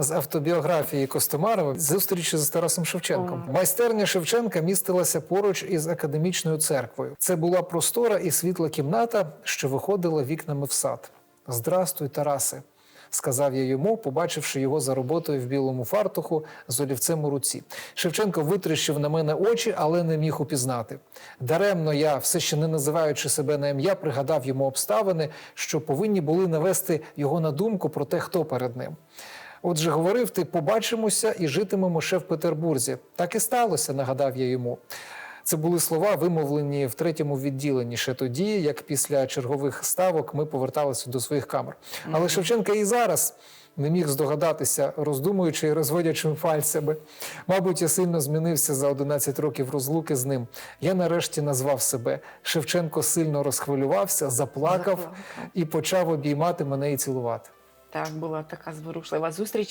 з автобіографії Костомарова зустрічі з Тарасом Шевченком. Майстерня Шевченка містилася поруч із академічною церквою. Це була простора і світла кімната, що виходила вікнами в сад. Здрастуй, Тарасе, сказав я йому, побачивши його за роботою в білому фартуху з олівцем у руці. Шевченко витріщив на мене очі, але не міг упізнати. Даремно я, все ще не називаючи себе на ім'я, пригадав йому обставини, що повинні були навести його на думку про те, хто перед ним. Отже, говорив ти, побачимося і житимемо ще в Петербурзі. Так і сталося, нагадав я йому. Це були слова, вимовлені в третьому відділенні ще тоді, як після чергових ставок ми поверталися до своїх камер. Але Шевченка і зараз не міг здогадатися, роздумуючи і розводячи пальцями. Мабуть, я сильно змінився за 11 років розлуки з ним. Я нарешті назвав себе. Шевченко сильно розхвилювався, заплакав Заплакав. і почав обіймати мене і цілувати. Так, була така зворушлива зустріч.